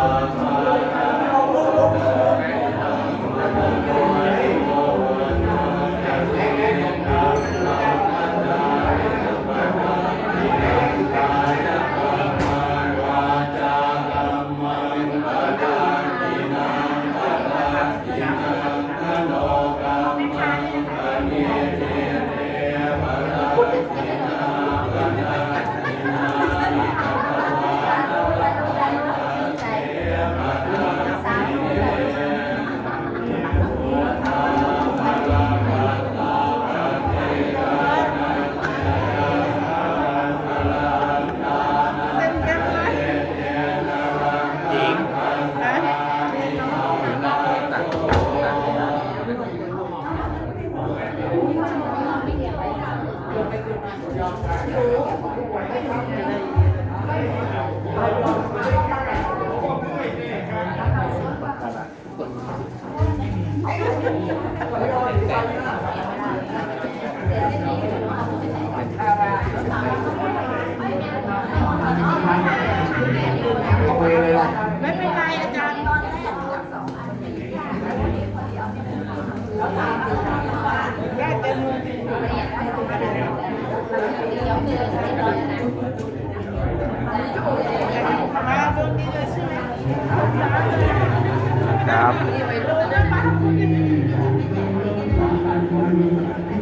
Amen. ไม่เป็นไรอาจารย์แยกเป็นมือมาตรงนี้เลยใช่ไหมครับ Thank you.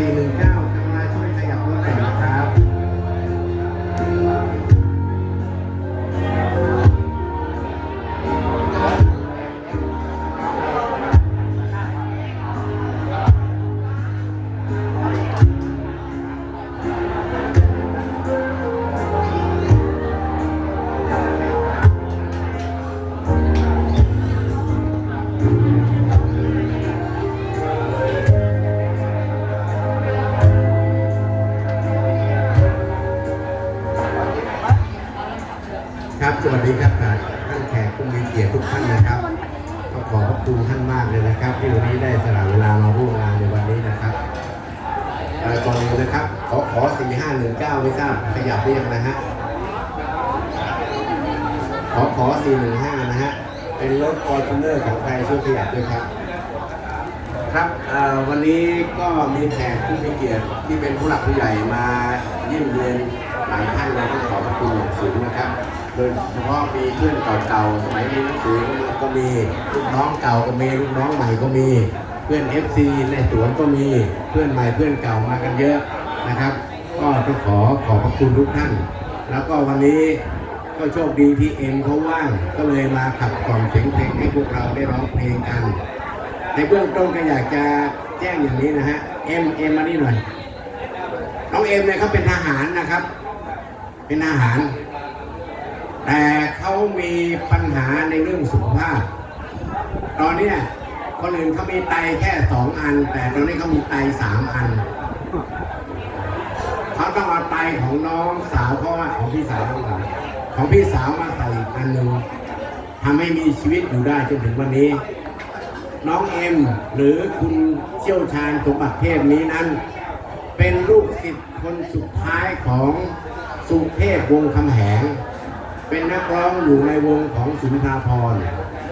419 ครับสวัสดีครับท่านแขกผู้มีเกียรติทุกท่านนะครับก็ขอขอบคุณท่านมากเลยนะครับที่วันนี้ได้สละเวลามาร่วมงานในวันนี้นะครับเอ่อก่อนอื่นนะครับขอขอสี่ห้าหนึ่งเก้าไม่ทราบขยับเรียงนะฮะขอขอสี่หนึ่งห้านะฮะเป็นรถฟอร์จูเนอร์ของใครช่วยขยับด้วยครับครับวันนี้ก็มีแขกผู้มีเกียรติที่เป็นผู้หลักผู้ใหญ่มาเยี่ยมเยียนหลายท่านเลย โดยเฉพาะมีเพื่อนเก่าๆ สมัยเรียนหนังสือก็มีลูกน้องเก่าก็มีลูกน้องใหม่ก็มี เพื่อน FC ในสวนก็มีเพื่อนใหม่เพื่อนเก่ามากันเยอะนะครับ ก็ต้องขอขอบพระคุณทุกท่าน แล้วก็วันนี้ก็โชคดีที่เอ็มเขาว่าง ก็เลยมาขับกล่อมเสียงเพลงให้พวกเราได้ร้องเพลงกัน ในเบื้องต้นก็อยากจะแจ้งอย่างนี้นะฮะเอ็มเอ็มมานี่หน่อยน้องเอ็มเนี่ยเขาเป็นทหารนะครับ เป็นทหาร แต่เขามีปัญหาในเรื่องสุขภาพ ตอนนี้คนอื่นเขามีไตแค่สองอัน แต่ตอนนี้เขามีไตสามอันเขาต้องเอาไตของน้องสาวเพราะว่าของพี่สาวของเขาของพี่สาวมาใส่อีกอันหนึ่งทำให้มีชีวิตอยู่ได้จนถึงวันนี้ น้องเอ็มหรือคุณเชี่ยวชาญสมบัติเทพนี้นั้น เป็นลูกศิษย์คนสุดท้ายของสุเทพวงคำแหง เป็นนักร้องอยู่ในวงของสุนทราพร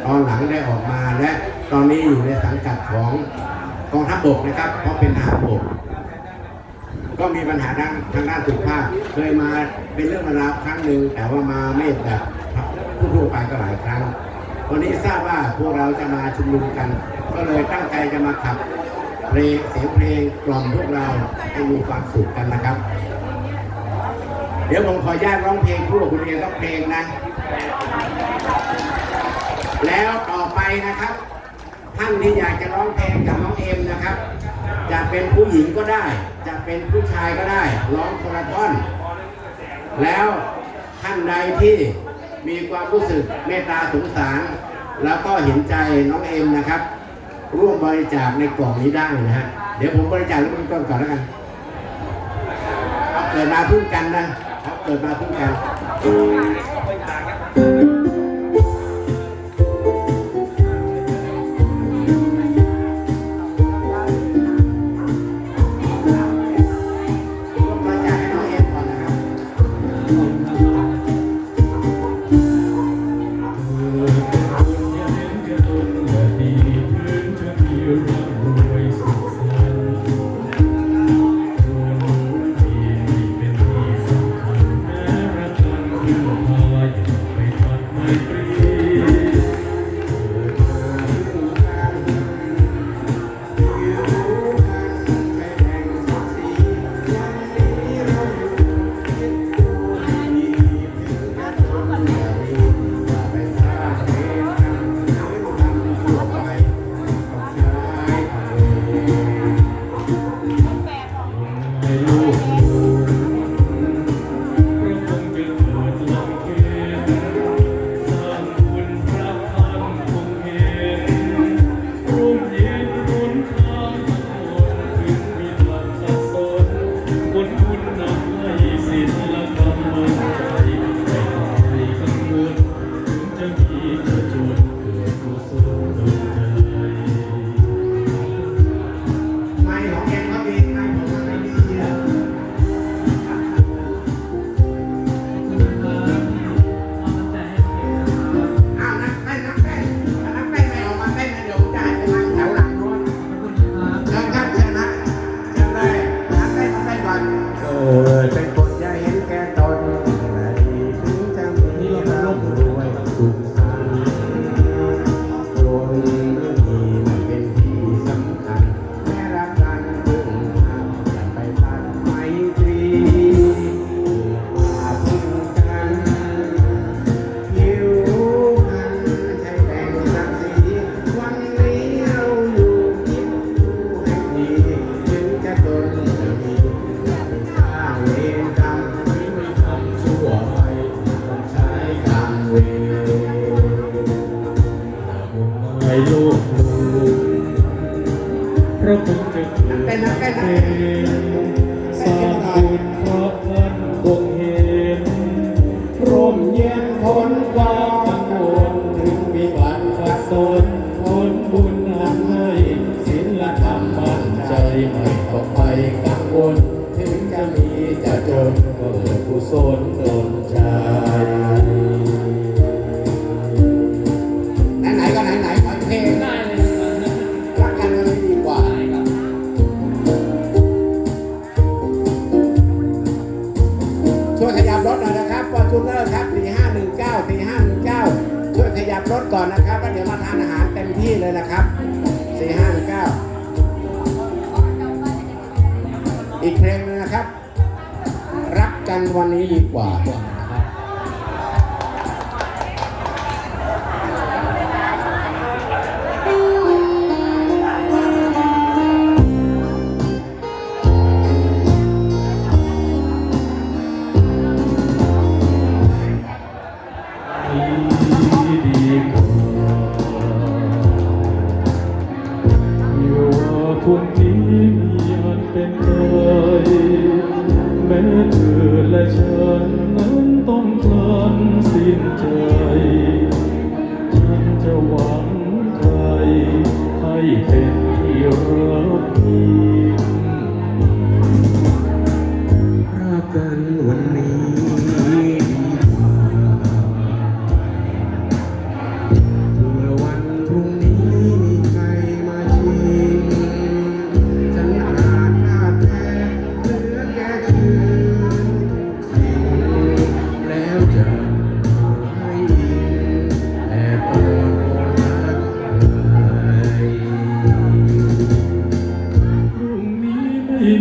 ตอนหลังได้ออกมาและตอนนี้อยู่ในสังกัดของกองทัพบกนะครับ เพราะเป็นทหารบก ก็มีปัญหาด้านทางด้านสุขภาพเคยมาเป็นเรื่องมาราวครั้งหนึ่งแต่ว่ามาไม่แบบผู้ทั่วไปก็หลายครั้งวันนี้ทราบว่าพวกเราจะมาชุมนุมกัน ก็เลยตั้งใจจะมาขับเพลงเสียงเพลงกล่อมพวกเราให้มีความสุขกันนะครับ เดี๋ยวผมขออนุญาตร้องเพลงคู่กับคุณเรียนต้องเพลงนะ แล้วต่อไปนะครับ ท่านที่อยากจะร้องเพลงกับน้องเอ็มนะครับ จะเป็นผู้หญิงก็ได้ จะเป็นผู้ชายก็ได้ ร้องคนละท่อน แล้วท่านใดที่มีความรู้สึกเมตตาสงสาร แล้วก็เห็นใจน้องเอ็มนะครับ ร่วมบริจาคในกล่องนี้ได้นะฮะเดี๋ยวผมบริจาคลูกต้นก่อนแล้วกัน เอาเกิดมาพึ่งกันนะ เอาเกิดมาเพึ่งกันร่ว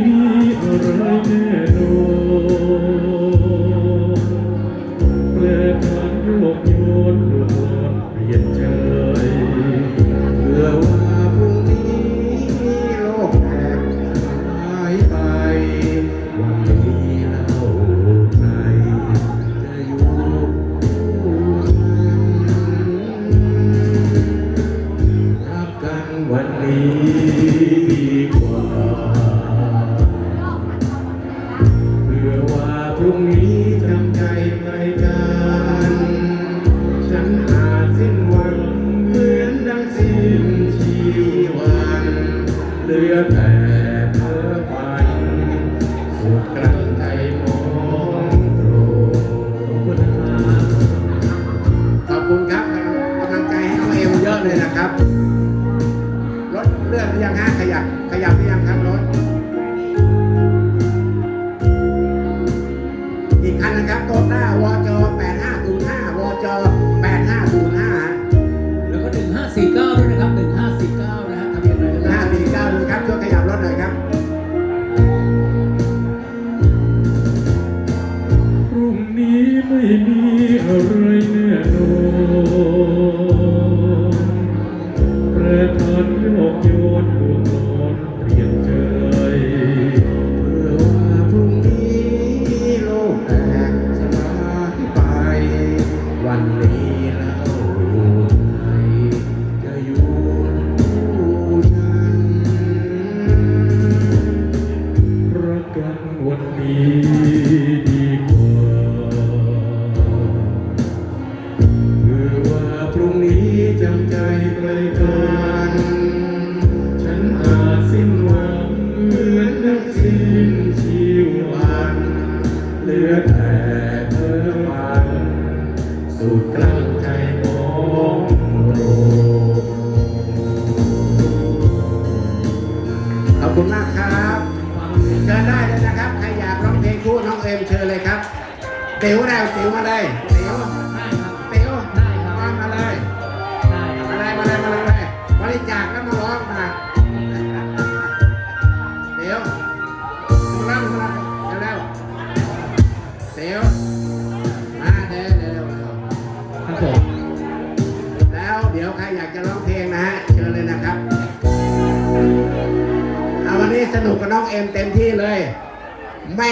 มีอะไรแน่นอนแปลผันโลกโยนหลอนเปลี่ยนใจ พรุ่งนี้ Mira. เตียวได้เตียวมาได้เตียวเตียวมามาเลยมาเลยมาเลยมาเลยบริจาคแล้วมาร้องมาเตียวมาแล้วมาเร็วเตียวมาเร็วยวเร็วยวครับผมแล้วเดี๋ยวใครอยากจะร้องเพลงนะฮะเชิญเลยนะครับเอาวันนี้สนุกกับน้องเอ็มเต็มที่เลย ไม่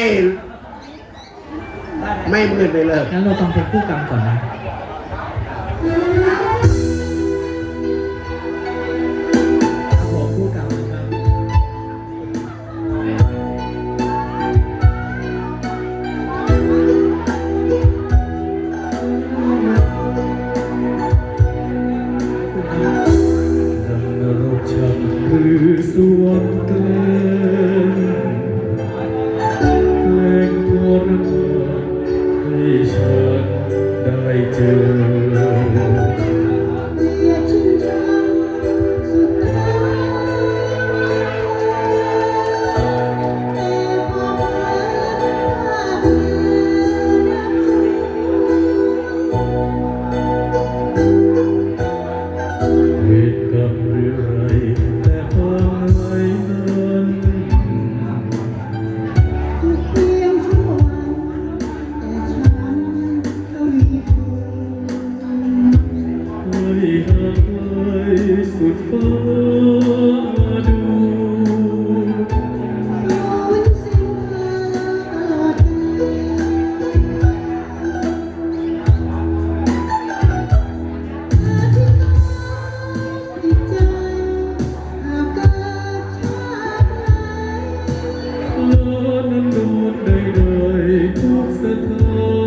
ไม่มืดไม่เลิก งั้นเราต้องเพลงคู่กรรมก่อนนะ Lord.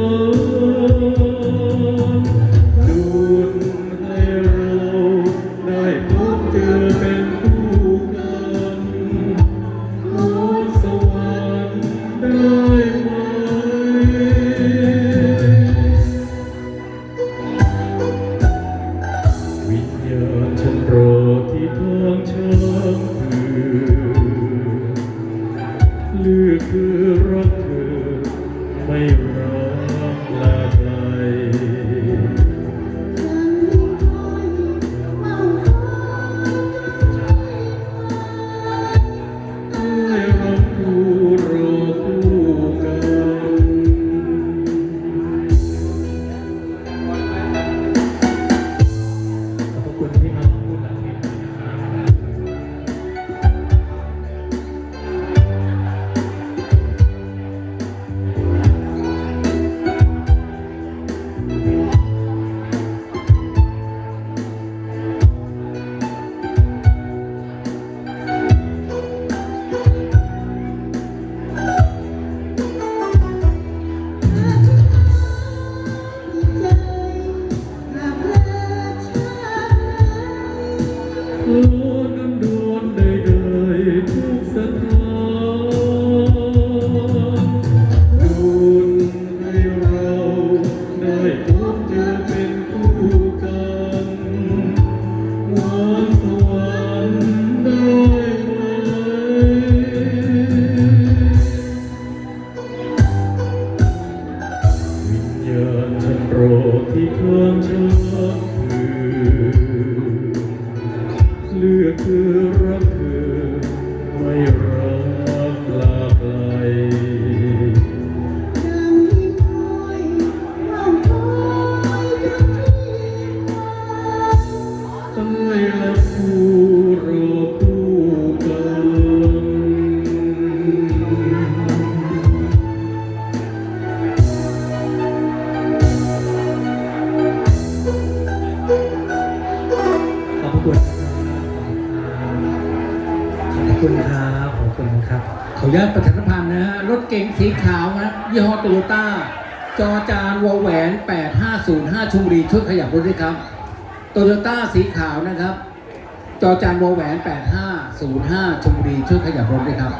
สีขาวนะยี่ห้อโตโยต้า จอจานวอแหวน 8505 ชุมรีช่วยขยับรถด้วยครับโตโยต้าสีขาวนะครับ จอจานวอแหวน 8505 ชุมรีช่วยขยับรถด้วยครับ